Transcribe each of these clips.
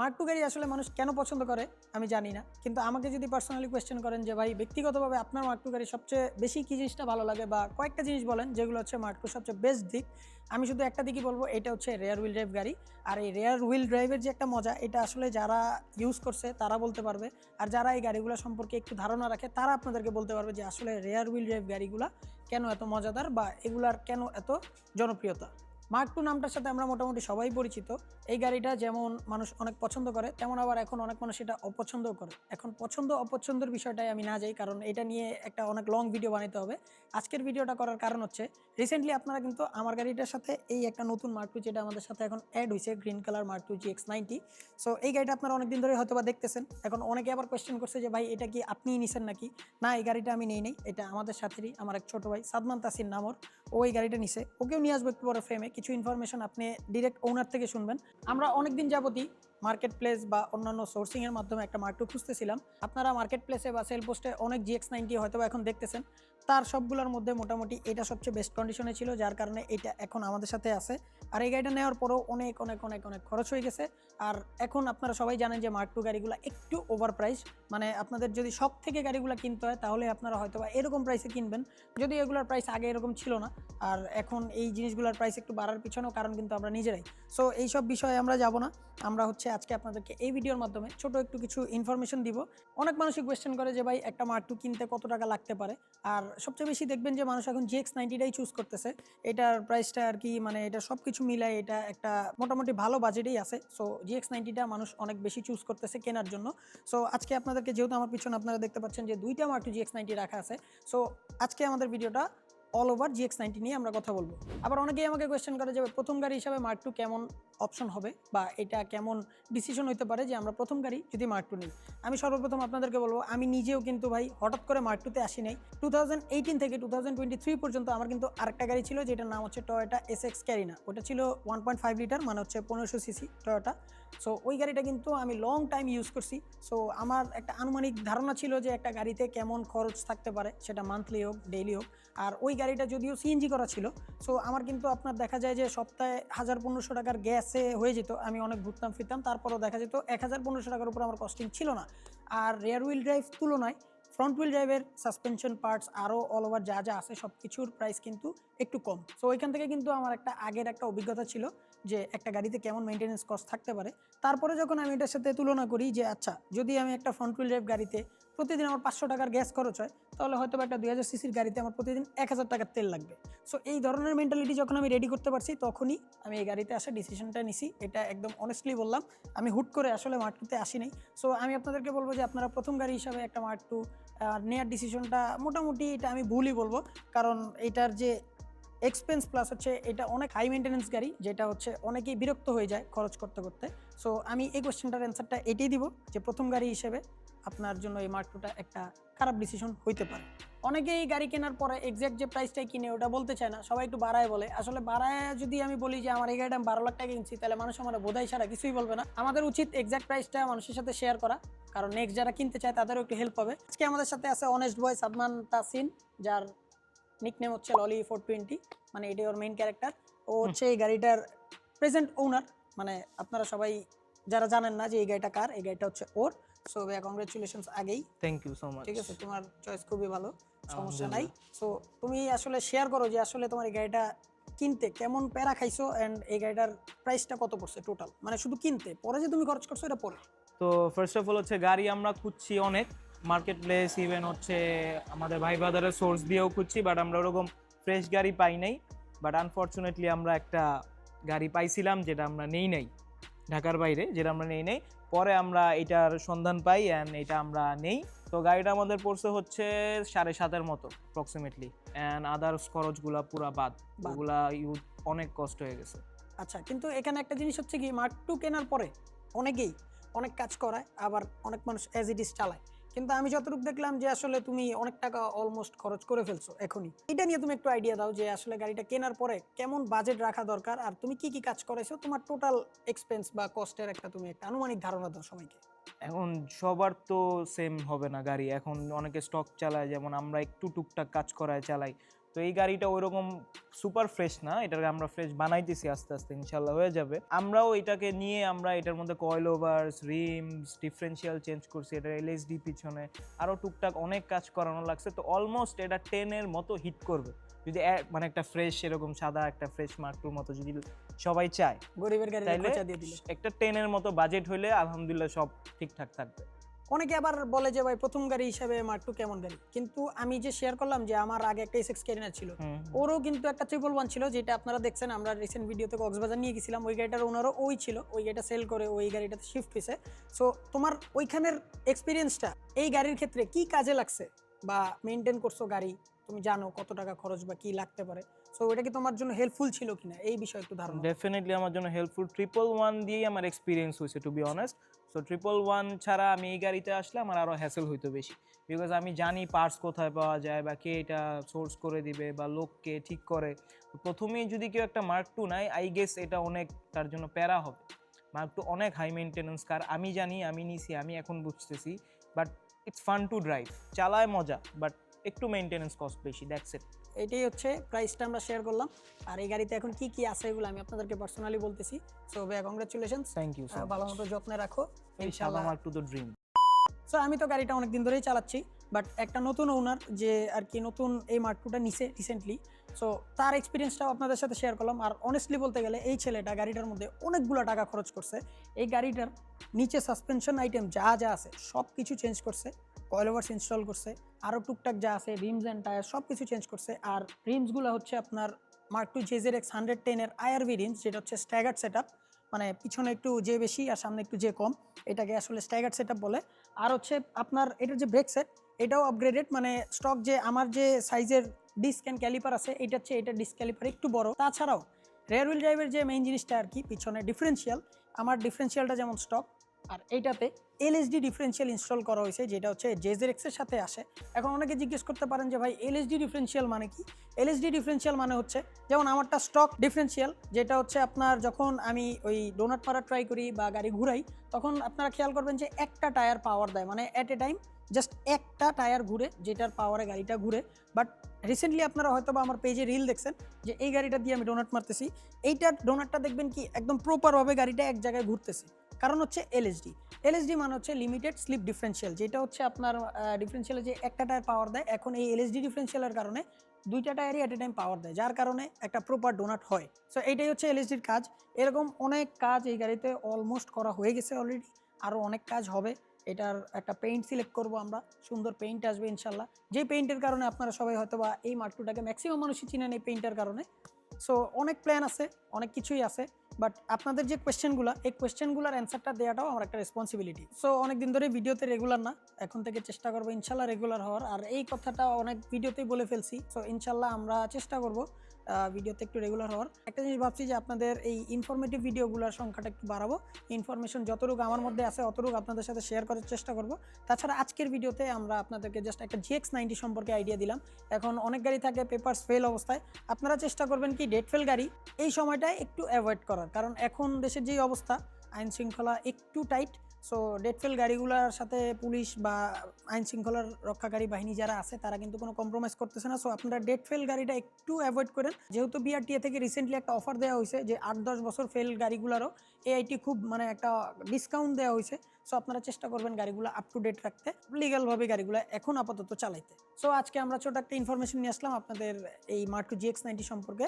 Mark two গাড়ি আসলে মানুষ কেন পছন্দ করে, আমি জানি না। কিন্তু আমাকে যদি পার্সোনালি কোয়েশ্চেন করেন যে, ভাই, ব্যক্তিগতভাবে আপনার মার্ক টু গাড়ি সবচেয়ে বেশি কী জিনিসটা ভালো লাগে? বা কয়েকটা জিনিস বলেন, যেগুলো হচ্ছে মার্ক সবচেয়ে বেস্ট দিক। আমি শুধু একটা দিকই বলব, এটা হচ্ছে রেয়ার হুইল ড্রাইভ গাড়ি। আর এই রেয়ার হুইল ড্রাইভের যে একটা মজা, এটা আসলে যারা ইউজ করছে, তারা বলতে পারবে। আর যারা এই গাড়িগুলো সম্পর্কে একটু ধারণা রাখে, তারা আপনাদেরকে বলতে পারবে যে, আসলে রেয়ার হুইল ড্রাইভ গাড়িগুলো কেন এত মজাদার বা এগুলার কেন এত জনপ্রিয়তা? মার্ক টু নামটার সাথে আমরা মোটামুটি সবাই পরিচিত। এই গাড়িটা যেমন মানুষ অনেক পছন্দ করে, তেমন আবার এখন অনেক মানুষ এটা অপছন্দও করে। এখন পছন্দ অপছন্দের বিষয়টাই আমি না যাই, কারণ এটা নিয়ে একটা অনেক লং ভিডিও বানাতে হবে। আজকের ভিডিওটা করার কারণ হচ্ছে রিসেন্টলি আপনারা কিন্তু আমার গাড়িটার সাথে এই একটা নতুন মার্ক টু যেটা আমাদের সাথে এখন অ্যাড হয়েছে green colour Mark two G X ninety so এই গাড়িটা আপনারা অনেকদিন ধরে হয়তো বা দেখতেছেন। এখন অনেকে আবার কোয়েশ্চেন করছে যে, ভাই, এটা কি আপনিই নিছেন নাকি? না, এই গাড়িটা আমি নেই নেই। এটা আমাদের সাথেরই, আমার এক ছোট ভাই, সাদমান তাসির নামর। ও এই গাড়িটা নিছে। ওকেও নিয়ে আসব একটু বড় ফ্রেমে কিছু ইনফরমেশন আপনি ডিরেক্ট ওনার থেকে শুনবেন। আমরা অনেকদিন যাবতই মার্কেট প্লেস বা অন্যান্য সোর্সিং এর মাধ্যমে একটা মার্কেট খুঁজতেছিলাম। আপনারা মার্কেট প্লেসে বা সেল পোস্টে অনেক জিএক্স নাইনটি হয়তো এখন দেখতেছেন। তার সবগুলোর মধ্যে মোটামুটি এটা সবচেয়ে বেস্ট কন্ডিশনে ছিল, যার কারণে এটা এখন আমাদের সাথে আছে। আর এই গাড়িটা নেওয়ার পরেও অনেক অনেক অনেক অনেক খরচ হয়ে গেছে। আর এখন আপনারা সবাই জানেন যে মার্ক টু গাড়িগুলো একটু ওভার প্রাইস মানে আপনাদের যদি সব থেকে গাড়িগুলো কিনতে হয়, তাহলে আপনারা হয়তো বা এরকম প্রাইসে কিনবেন। যদি এগুলোর প্রাইস আগে এরকম ছিল না, আর এখন এই জিনিসগুলোর প্রাইস একটু বাড়ার পিছনেও কারণ কিন্তু আমরা নিজেরাই। সো এইসব বিষয়ে আমরা যাব না। আমরা হচ্ছে আজকে আপনাদেরকে এই ভিডিওর মাধ্যমে ছোট একটু কিছু ইনফরমেশন দিব। অনেক মানুষই কোয়েশ্চেন করে যে, ভাই, একটা মার্ক টু কিনতে কত টাকা লাগতে পারে? আর সবচেয়ে বেশি দেখবেন যে মানুষ এখন জিএক্স নাইনটিটাই চুজ করতেছে। এটার প্রাইসটা আর কি মানে এটা সব কিছু মিলায় এটা একটা মোটামুটি ভালো বাজেটেই আছে। সো জিএক্স নাইনটিটা মানুষ অনেক বেশি চুজ করতেছে কেনার জন্য। সো আজকে আপনাদেরকে যেহেতু আমার পিছনে আপনারা দেখতে পাচ্ছেন যে দুইটা মার্টু জিএক্স নাইনটি রাখা আছে। সো আজকে আমাদের ভিডিওটা অল ওভার জিএক্স নাইনটি নিয়ে আমরা কথা বলব। আবার অনেকেই আমাকে কোয়েশ্চেন করে যে প্রথম গাড়ি হিসাবে মার্ক টু কেমন অপশন হবে বা এটা কেমন ডিসিশন হতে পারে যে আমরা প্রথম গাড়ি যদি মার্ক টু নিই। আমি সর্বপ্রথম আপনাদেরকে বলব, আমি নিজেও কিন্তু ভাই হঠাৎ করে মার্ক টুতে আসি নাই। টু থেকে টু পর্যন্ত আমার কিন্তু আরেকটা গাড়ি ছিল, যেটার নাম হচ্ছে টয়োটা এস এক্স ক্যারিনা ওটা ছিল ওয়ান লিটার মানে হচ্ছে পনেরোশো সিসি টয়োটা সো ওই গাড়িটা কিন্তু আমি লং টাইম ইউজ করছি। সো আমার একটা আনুমানিক ধারণা ছিল যে একটা গাড়িতে কেমন খরচ থাকতে পারে, সেটা মান্থলি হোক ডেইলি হোক। আর ওই গাড়িটা যদিও সিএনজি করা ছিল সো আমার কিন্তু আপনার দেখা যায় যে সপ্তাহে হাজার পনেরোশো টাকার গ্যাসে হয়ে যেত, আমি অনেক ঘুরতাম, ফিরতাম, তারপরও দেখা যেত এক হাজার পনেরোশো টাকার উপর আমার কস্টিং ছিল না। আর রেয়ার হুইল ড্রাইভ তুলনায় ফ্রন্ট হুইল ড্রাইভের সাসপেনশন পার্টস আরও অল ওভার যা যা আছে সব কিছুর প্রাইস কিন্তু একটু কম। সো ওইখান থেকে কিন্তু আমার একটা আগের একটা অভিজ্ঞতা ছিল যে একটা গাড়িতে কেমন মেনটেন্যান্স কস্ট থাকতে পারে। তারপরে যখন আমি এটার সাথে তুলনা করি যে আচ্ছা যদি আমি একটা ফ্রন্ট হুইল ড্রাইভ গাড়িতে প্রতিদিন আমার পাঁচশো টাকার গ্যাস খরচ হয়, তাহলে হয়তো একটা দুই হাজার সিসির গাড়িতে আমার প্রতিদিন এক হাজার টাকার তেল লাগবে। সো এই ধরনের মেন্টালিটি যখন আমি রেডি করতে পারছি, তখনই আমি এই গাড়িতে আসা ডিসিশনটা নিছি। এটা একদম অনেস্টলি বললাম, আমি হুট করে আসলে মার্কটুতে আসি নাই সো আমি আপনাদেরকে বলব যে আপনারা প্রথম গাড়ি হিসাবে একটা মার্ক টু নেওয়ার ডিসিশনটা মোটামুটি এটা আমি ভুলই বলব। কারণ এটার যে এক্সপেন্স প্লাস হচ্ছে, এটা অনেক হাই মেনটেন্যান্স গাড়ি, যেটা হচ্ছে অনেকেই বিরক্ত হয়ে যায় খরচ করতে করতে। সো আমি এই কোয়েশ্চেনটার অ্যান্সারটা এটাই দিব যে প্রথম গাড়ি হিসেবে আপনার জন্য এই মার্ক টুটা একটা খারাপ ডিসিশন হইতে পারে। অনেকেই গাড়ি কেনার পরে এক্স্যাক্ট যে প্রাইসটাই কিনে ওটা বলতে চায় না সবাই একটু বাড়ায় বলে। আসলে বাড়ায় যদি আমি বলি যে আমার এই গাড়িটা আমি বারো লাখ টাকা কিনছি তাহলে মানুষ আমার বোধাই ছাড়া কিছুই বলবে না। আমাদের উচিত এক্স্যাক্ট প্রাইসটা মানুষের সাথে শেয়ার করা কারণ নেক্সট যারা কিনতে চায় তাদেরও একটু হেল্প হবে। আজকে আমাদের সাথে আছে অনেস্ট বয় সাদমান তাসিন যার নিকনেম হচ্ছে ললি ফোর টোয়েন্টি মানে এটাই ওর মেইন ক্যারেক্টার ও হচ্ছে এই গাড়িটার প্রেজেন্ট ওনার মানে আপনারা সবাই যারা জানেন না যে এই গাড়িটা কার এই গাড়িটা হচ্ছে ওর। সো ভাইয়া কংগ্রেচুলেশনস আগেই। থ্যাংক ইউ সো মাচ ঠিক আছে তোমার চয়েস খুবই ভালো সমস্যা নাই। সো তুমি আসলে শেয়ার করো যে আসলে তোমার এই গাড়িটা কিনতে কেমন প্যারা খাইছো এন্ড এই গাড়িটার প্রাইসটা কত পড়ছে টোটাল মানে শুধু কিনতে পরে যে তুমি খরচ করছ এটা পরে। তো ফার্স্ট অফ অল হচ্ছে গাড়ি আমরা খুঁজছি অনেক। মার্কেট প্লেস ইভেন হচ্ছে আমাদের ভাই বাজারের সোর্স দিয়েও খুঁজছি বাট আমরা ওরকম ফ্রেশ গাড়ি পাই নাই। বাট আনফর্চুনেটলি আমরা একটা গাড়ি পাইছিলাম যেটা আমরা নেই নাই। ঢাকার বাইরে যেটা আমরা নেই নেই। পরে আমরা এটার সন্ধান পাই অ্যান্ড এটা আমরা নেই। তো গাড়িটা আমাদের পড়ছে হচ্ছে সাড়ে সাতের মতো অ্যাপ্রক্সিমেটলি অ্যান্ড আদার্স খরচগুলা পুরা বাদ। ওগুলা ইউজ অনেক কষ্ট হয়ে গেছে। আচ্ছা কিন্তু এখানে একটা জিনিস হচ্ছে কি মার্ক টু কেনার পরে অনেকেই অনেক কাজ করায় আবার অনেক মানুষ এজ ইট ইজ চালায়। কিন্তু আমি যতটুকু দেখলাম যে আসলে তুমি অনেক টাকা অলমোস্ট খরচ করে ফেলছো এখনই। এটা নিয়ে তুমি একটু আইডিয়া দাও যে আসলে গাড়িটা কেনার পরে কেমন বাজেট রাখা দরকার আর তুমি কি কি কাজ করেছ তোমার টোটাল এক্সপেন্স বা কস্টের একটা তুমি একটা আনুমানিক ধারণা দাও সবাইকে। এখন সবার তো সেম হবে না গাড়ি। এখন অনেকে স্টক চালায়, যেমন আমরা একটু টুকটাক কাজ করায় চালাই। তো এই গাড়িটা ওইরকম সুপার ফ্রেশ না এটাকে আমরা ফ্রেশ বানাইতেছি আস্তে আস্তে ইনশাল্লাহ হয়ে যাবে। আমরাও এটাকে নিয়ে আমরা এটার মধ্যে coil overs rims differential change করছি এটা এলএসডি পিছনে আরও টুকটাক অনেক কাজ করানো লাগছে তো অলমোস্ট এটা টেনের মতো হিট করবে। যদি মানে একটা ফ্রেশ এরকম সাদা একটা ফ্রেশ মার্কটুর মতো যদি সবাই চায় গরিবের গাড়ি একটা টেনের মতো বাজেট হইলে আলহামদুলিল্লাহ সব ঠিকঠাক থাকবে। অনেকে আবার বলে যে ভাই প্রথম গাড়ি হিসাবে মার্টু কেমন গাড়ি? কিন্তু আমি যে শেয়ার করলাম যে আমার আগে একটা এসএক্স ক্যারিনার ছিল। ওরও কিন্তু একটা ট্রিপল ওয়ান ছিল যেটা আপনারা দেখছেন আমরা রিসেন্ট ভিডিওতে কক্সবাজার নিয়ে গেছিলাম ওই গাড়িটার ওনারও ওই ছিল ওই গাড়িটা সেল করে ওই গাড়িটাতে শিফট হয়েছে সো তোমার ওইখানের এক্সপিরিয়েন্সটা এই গাড়ির ক্ষেত্রে কি কাজে লাগছে? বা মেনটেন করছ গাড়ি? তুমি জানো কত টাকা খরচ বা কি লাগতে পারে? সো ওটা কি তোমার জন্য হেল্পফুল ছিল কিনা? এই বিষয়ে একটু ধারণা। ডেফিনেটলি আমার জন্য হেল্পফুল ট্রিপল ওয়ান দিয়েই আমার এক্সপিরিয়েন্স হয়েছে to be honest so triple one ছাড়া আমি এই গাড়িতে আসলে আমার আরও হ্যাসেল হইতো বেশি। বিকজ আমি জানি পার্টস কোথায় পাওয়া যায় বা কে এটা সোর্স করে দিবে বা লোককে ঠিক করে। প্রথমেই যদি কেউ একটা মার্ক টু নাই আই গেস এটা অনেক তার জন্য প্যারা হবে। মার্ক টু অনেক হাই মেনটেন্যান্স কার আমি জানি, আমি নিছি, আমি এখন বুঝতেছি। But it's fun to drive চালায় মজা বাট একটু মেনটেন্যান্স কস্ট বেশি দ্যাটস ইট এটাই হচ্ছে প্রাইসটা আমরা শেয়ার করলাম। আর এই গাড়িতে এখন কি কি আছে এগুলো আমি আপনাদেরকে পার্সোনালি বলতেছি। সো ভাইয়া কংগ্রাচুলেশন থ্যাংক ইউ ভালো মতো যত্নে রাখো। ইনশাআল্লাহ। Mark two the dream so আমি তো গাড়িটা অনেক দিন ধরেই চালাচ্ছি বাট একটা নতুন ওনার যে আর কি নতুন এই মার্কটুটা নিছে রিসেন্টলি সো তার এক্সপিরিয়েন্সটাও আপনাদের সাথে শেয়ার করলাম। আর অনেস্টলি বলতে গেলে এই ছেলেটা গাড়িটার মধ্যে অনেকগুলো টাকা খরচ করছে। এই গাড়িটার নিচে সাসপেনশন আইটেম যা যা আছে সব কিছু চেঞ্জ করছে। কয়েল ওভার্স ইনস্টল করছে আরও টুকটাক যা আছে রিমস অ্যান্ড টায়ার সব কিছু চেঞ্জ করছে। আর রিমসগুলো হচ্ছে আপনার মার্ক টু জেজের এক্স হান্ড্রেড টেনের আইআরভি রিমস যেটা হচ্ছে স্ট্যাগার্ড সেট মানে পিছনে একটু যে বেশি আর সামনে একটু যে কম, এটাকে আসলে স্ট্যাগার্ড সেট বলে। আর হচ্ছে আপনার এটার যে ব্রেক সেট এটাও আপগ্রেডেড মানে স্টক যে আমার যে সাইজের ডিস্ক অ্যান্ড ক্যালিপার আছে, এটা হচ্ছে এটা ডিস্ক ক্যালিপার একটু বড়। তাছাড়াও রেয়ার হুইল ড্রাইভের যে মেইন জিনিসটা আর কি, পিছনে ডিফারেন্সিয়াল আমার ডিফারেন্সিয়ালটা যেমন স্টক আর এইটাতে এলএসডি ডিফারেন্সিয়াল ইনস্টল করা হয়েছে, যেটা হচ্ছে জেজের এক্সের সাথে আসে। এখন অনেকে জিজ্ঞেস করতে পারেন যে ভাই এলএসডি ডিফারেন্সিয়াল মানে কি? এলএসডি ডিফারেন্সিয়াল মানে হচ্ছে, যেমন আমারটা স্টক ডিফারেন্সিয়াল যেটা হচ্ছে আপনার যখন আমি ওই ডোনাট পাড়া ট্রাই করি বা গাড়ি ঘুরাই, তখন আপনারা খেয়াল করবেন যে একটা টায়ার পাওয়ার দেয় মানে অ্যাট এ টাইম জাস্ট একটা টায়ার ঘুরে, যেটার পাওয়ারে গাড়িটা ঘুরে। বাট রিসেন্টলি আপনারা হয়তো বা আমার পেজে রিল দেখছেন, যে এই গাড়িটা দিয়ে আমি ডোনাট মারতেছি। এইটার ডোনাটটা দেখবেন কি, একদম প্রপারভাবে গাড়িটা এক জায়গায় ঘুরতেছে। কারণ হচ্ছে এলএসডি এলএসডি মানে হচ্ছে লিমিটেড স্লিপ ডিফারেন্সিয়াল যেটা হচ্ছে আপনার ডিফারেন্সিয়ালে যে একটা টায়ার পাওয়ার দেয়, এখন এই এলএসডি ডিফারেন্সিয়ালের কারণে দুইটা টায়ারই অ্যাট এ টাইম পাওয়ার দেয়, যার কারণে একটা প্রপার ডোনাট হয়। সো এইটাই হচ্ছে এলএসডির কাজ। এরকম অনেক কাজ এই গাড়িতে অলমোস্ট করা হয়ে গেছে অলরেডি আরও অনেক কাজ হবে। এটার একটা পেইন্ট সিলেক্ট করব আমরা। সুন্দর পেইন্ট আসবে ইনশাল্লাহ। যে পেইন্টের কারণে আপনারা সবাই হয়তো বা এই মার্কটুটাকে ম্যাক্সিমাম মানুষই চিনেন এই পেইন্টের কারণে। সো অনেক প্ল্যান আছে, অনেক কিছুই আছে। বাট আপনাদের যে কোয়েশ্চেনগুলো এই কোয়েশ্চেনগুলোর অ্যান্সারটা দেওয়াটাও আমার একটা রেসপন্সিবিলিটি সো অনেক দিন ধরে ভিডিওতে রেগুলার না, এখন থেকে চেষ্টা করব ইনশাল্লাহ রেগুলার হওয়ার। আর এই কথাটা অনেক ভিডিওতেই বলে ফেলছি। সো ইনশাল্লাহ আমরা চেষ্টা করব ভিডিওতে একটু রেগুলার হওয়ার। একটা জিনিস ভাবছি যে আপনাদের এই ইনফরমেটিভ ভিডিওগুলোর সংখ্যাটা একটু বাড়াবো। ইনফরমেশন যতটুকু আমার মধ্যে আছে, অতটুকু আপনাদের সাথে শেয়ার করার চেষ্টা করব। তাছাড়া আজকের ভিডিওতে আমরা আপনাদেরকে জাস্ট একটা জিএক্স নাইনটি সম্পর্কে আইডিয়া দিলাম। এখন অনেক গাড়ি থাকে পেপারস ফেল অবস্থায়। আপনারা চেষ্টা করবেন কি ডেট ফেল গাড়ি, এই সময়টায় একটু অ্যাভয়েড করার। কারণ এখন দেশের যেই অবস্থা, আইন শৃঙ্খলা একটু টাইট সো ডেটফেল গাড়িগুলোর সাথে পুলিশ বা আইন শৃঙ্খলার রক্ষাকারী বাহিনী যারা আছে, তারা কিন্তু কোনো কম্প্রোমাইজ করতেছে না। সো আপনারা ডেটফেল গাড়িটা একটু অ্যাভয়েড করেন। যেহেতু বিআরটিএ থেকে রিসেন্টলি একটা অফার দেওয়া হয়েছে যে আট দশ বছর ফেল গাড়িগুলোরও এআইটি খুব মানে একটা ডিসকাউন্ট দেওয়া হয়েছে। সো আপনারা চেষ্টা করবেন গাড়িগুলো আপ টু ডেট রাখতে লিগালভাবে গাড়িগুলো এখন আপাতত চালাইতে। সো আজকে আমরা ছোট একটা ইনফরমেশন নিয়ে আসলাম আপনাদের এই মার্টু জিএক্স নাইনটি সম্পর্কে।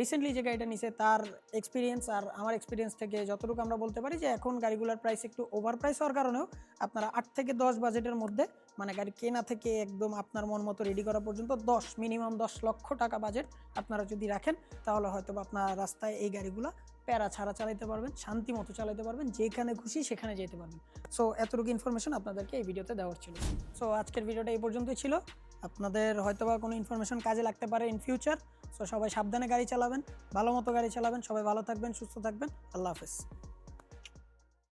রিসেন্টলি যে গাড়িটা নিছে, তার এক্সপিরিয়েন্স আর আমার এক্সপিরিয়েন্স থেকে যতটুকু আমরা বলতে পারি যে, এখন গাড়িগুলোর প্রাইস একটু ওভার প্রাইস হওয়ার কারণেও আপনারা আট থেকে দশ বাজেটের মধ্যে মানে গাড়ি কেনা থেকে একদম আপনার মন মতো রেডি করা পর্যন্ত দশ মিনিমাম দশ লক্ষ টাকা বাজেট আপনারা যদি রাখেন, তাহলে হয়তো আপনার রাস্তায় এই গাড়িগুলো প্যারা ছাড়া চালাতে পারবেন, শান্তি মতো চালাতে পারবেন, যেখানে খুশি সেখানে যেতে পারবেন। সো এতটুকু ইনফরমেশন আপনাদেরকে এই ভিডিওতে দেওয়ার ছিল। সো আজকের ভিডিওটা এই পর্যন্তই ছিল। আপনাদের হয়তো বা কোনো ইনফরমেশন কাজে লাগতে পারে ইন ফিউচার সো সবাই সাবধানে গাড়ি চালাবেন, ভালো মতো গাড়ি চালাবেন, সবাই ভালো থাকবেন, সুস্থ থাকবেন, আল্লাহ হাফেজ।